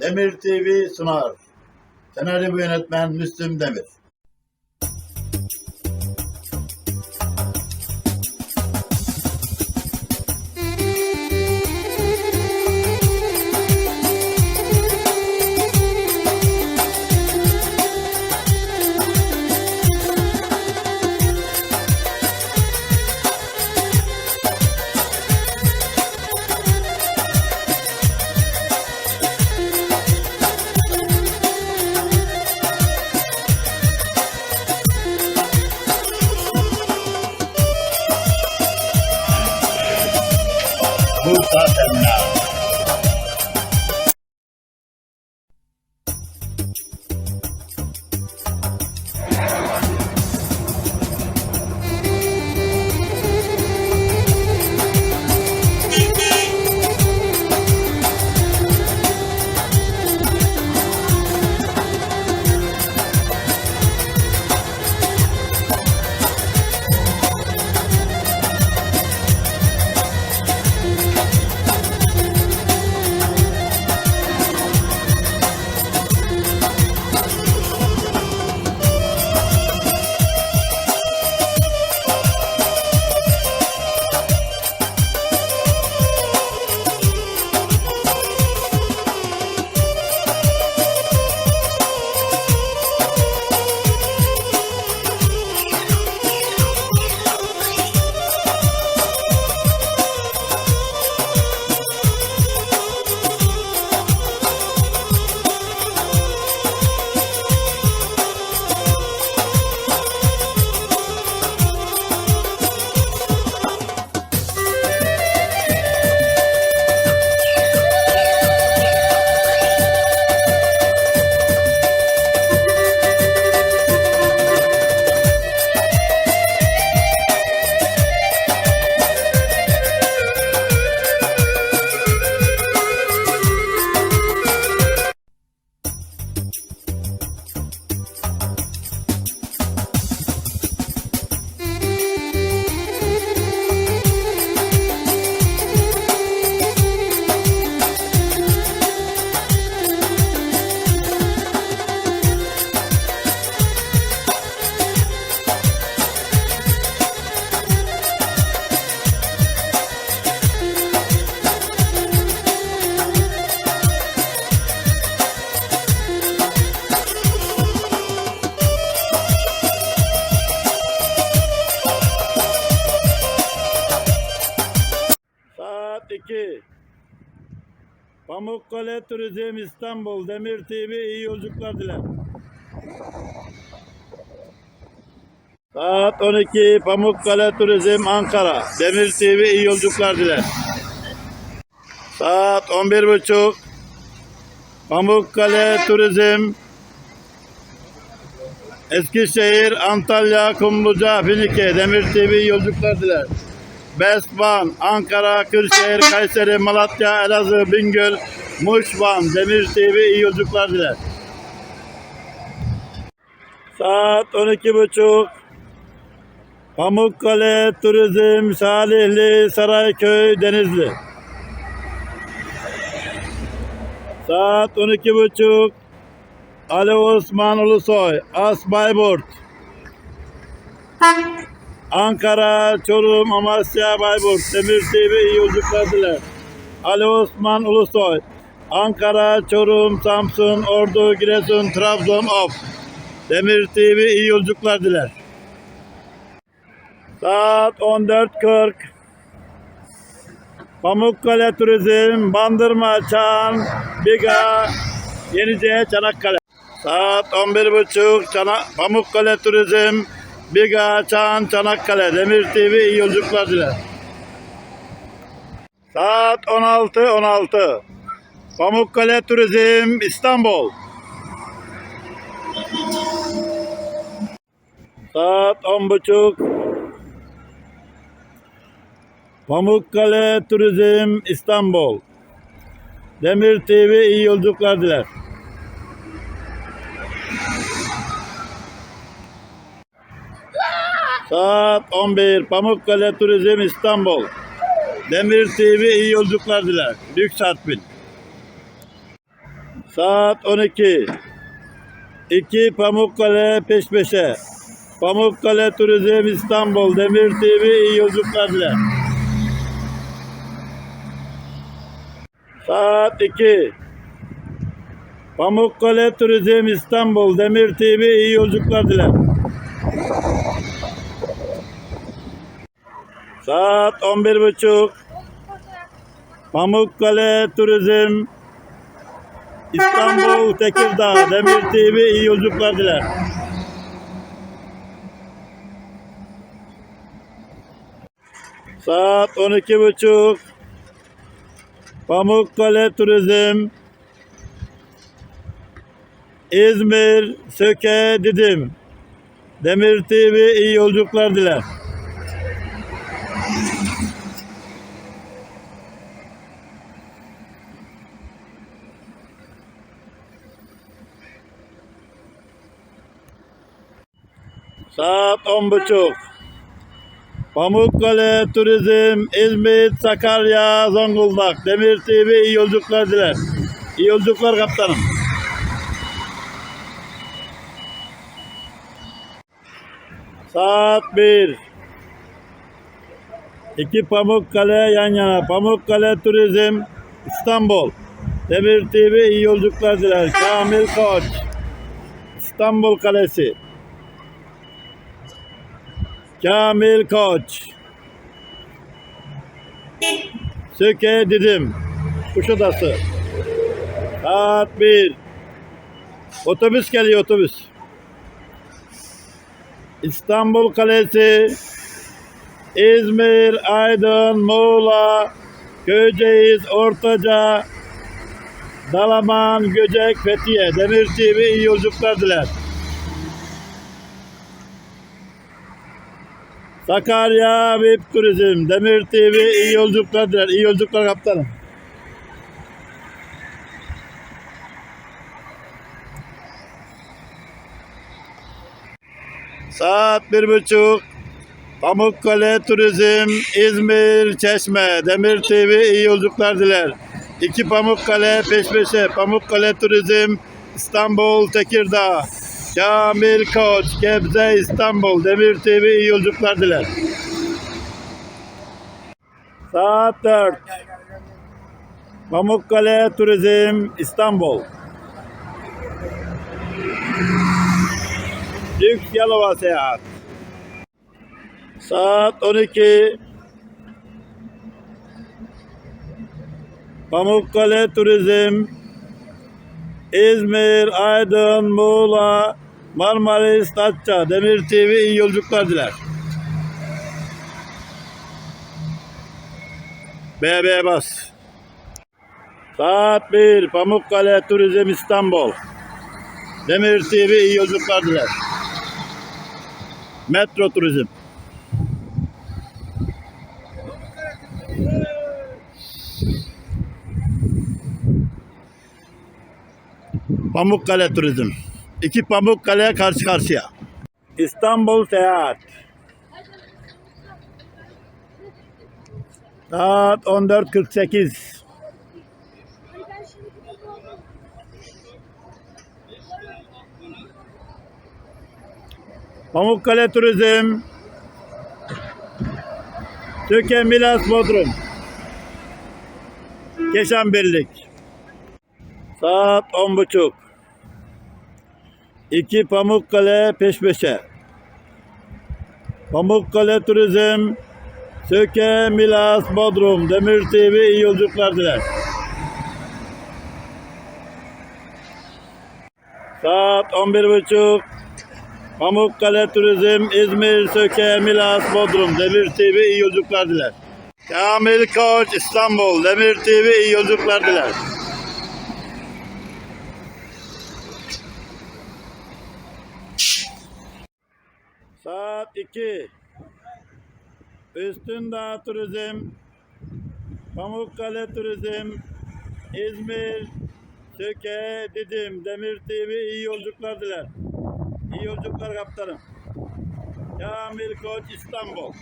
Demir TV sunar. Senaryo yönetmen Müslüm Demir. Buddha Pamukkale Turizm İstanbul Demir TV iyi yolculuklar diler. Saat 12 Pamukkale Turizm Ankara Demir TV iyi yolculuklar diler. Saat 11.30 Pamukkale Turizm Eskişehir, Antalya, Kumluca, Finike, Demir TV yolculuklar diler. Best Van, Ankara, Kırşehir, Kayseri, Malatya, Elazığ, Bingöl, Muş, Van, Demir TV iyi yolculuklar diler. Saat 12.30 Pamukkale, Turizm, Salihli, Sarayköy, Denizli. Saat 12.30 Ali Osman Ulusoy, As Bayburt. Ankara, Çorum, Amasya, Bayburt, Demir TV iyi yolculuklar diler. Ali Osman Ulusoy, Ankara, Çorum, Samsun, Ordu, Giresun, Trabzon, Of. Demir TV iyi yolculuklar diler. Saat 14.40 Pamukkale Turizm, Bandırma, Çan, Biga, Yenice, Çanakkale. Saat 11.30 Çana Pamukkale Turizm, Biga, Çan, Çanakkale, Demir TV iyi yolculuklar diler. Saat 16.16 Pamukkale Turizm, İstanbul. Saat 10.30 Pamukkale Turizm, İstanbul. Demir TV iyi yolculuklar diler. Saat 11 Pamukkale Turizm İstanbul. Demir TV iyi yolculuklar diler. Lüks Artvin. Saat 12. 2 Pamukkale peş peşe. Pamukkale Turizm İstanbul Demir TV iyi yolculuklar diler. Saat 2. Pamukkale Turizm İstanbul Demir TV iyi yolculuklar diler. Saat 11.30. Pamukkale Turizm İstanbul Tekirdağ Demir TV iyi yolculuklar diler. Saat 12.30 Pamukkale Turizm İzmir Söke Didim Demir TV iyi yolculuklar diler. Saat on buçuk. Pamukkale Turizm, İzmir, Sakarya, Zonguldak. Demir TV iyi yolculuklar diler. İyi yolculuklar kaptanım. Saat bir. İki Pamukkale yan yana. Pamukkale Turizm, İstanbul. Demir TV iyi yolculuklar diler. Kamil Koç. İstanbul Kalesi. Kamil Koç. Söke Didim. Kuşadası. Saat 1. Otobüs geliyor otobüs. İstanbul Kalesi. İzmir, Aydın, Muğla, Köyceğiz, Ortaca, Dalaman, Göcek, Fethiye, Demir TV iyi yolculuklar diler. Sakarya VIP Turizm, Demir TV iyi yolculuklar diler. İyi yolculuklar kaptanım. Saat bir buçuk. Pamukkale Turizm, İzmir, Çeşme, Demir TV iyi yolculuklar diler. İki Pamukkale peş peşe. Pamukkale Turizm, İstanbul, Tekirdağ. Kamil Koç, Gebze, İstanbul, Demir TV iyi yolculuklar diler. Saat 4. Pamukkale Turizm, İstanbul. Lüks Yalova Seyahat. Saat 12. Pamukkale Turizm, İzmir, Aydın, Muğla, Marmaris, Datça, Demir TV iyi yolculuklar diler. BB bas. Saat 1. Pamukkale Turizm İstanbul. Demir TV iyi yolculuklar diler. Metro Turizm. Pamukkale Turizm. İki Pamukkale karşı karşıya. İstanbul Seyahat. Saat 14.48. Pamukkale Turizm. Türkiye Milas Bodrum. Keşan Birlik. Saat on buçuk. İki Pamukkale peş peşe. Pamukkale Turizm, Söke, Milas, Bodrum, Demir TV iyi yolculuklar diler. Saat on bir buçuk. Pamukkale Turizm, İzmir, Söke, Milas, Bodrum, Demir TV iyi yolculuklar diler. Kamil Koç, İstanbul, Demir TV iyi yolculuklar diler. Saat 2. Üstündağ Turizm, Pamukkale Turizm, İzmir, Söke, Didim, Demir TV iyi yolculuklar diler. İyi yolculuklar kaptanım. Kamil Koç İstanbul.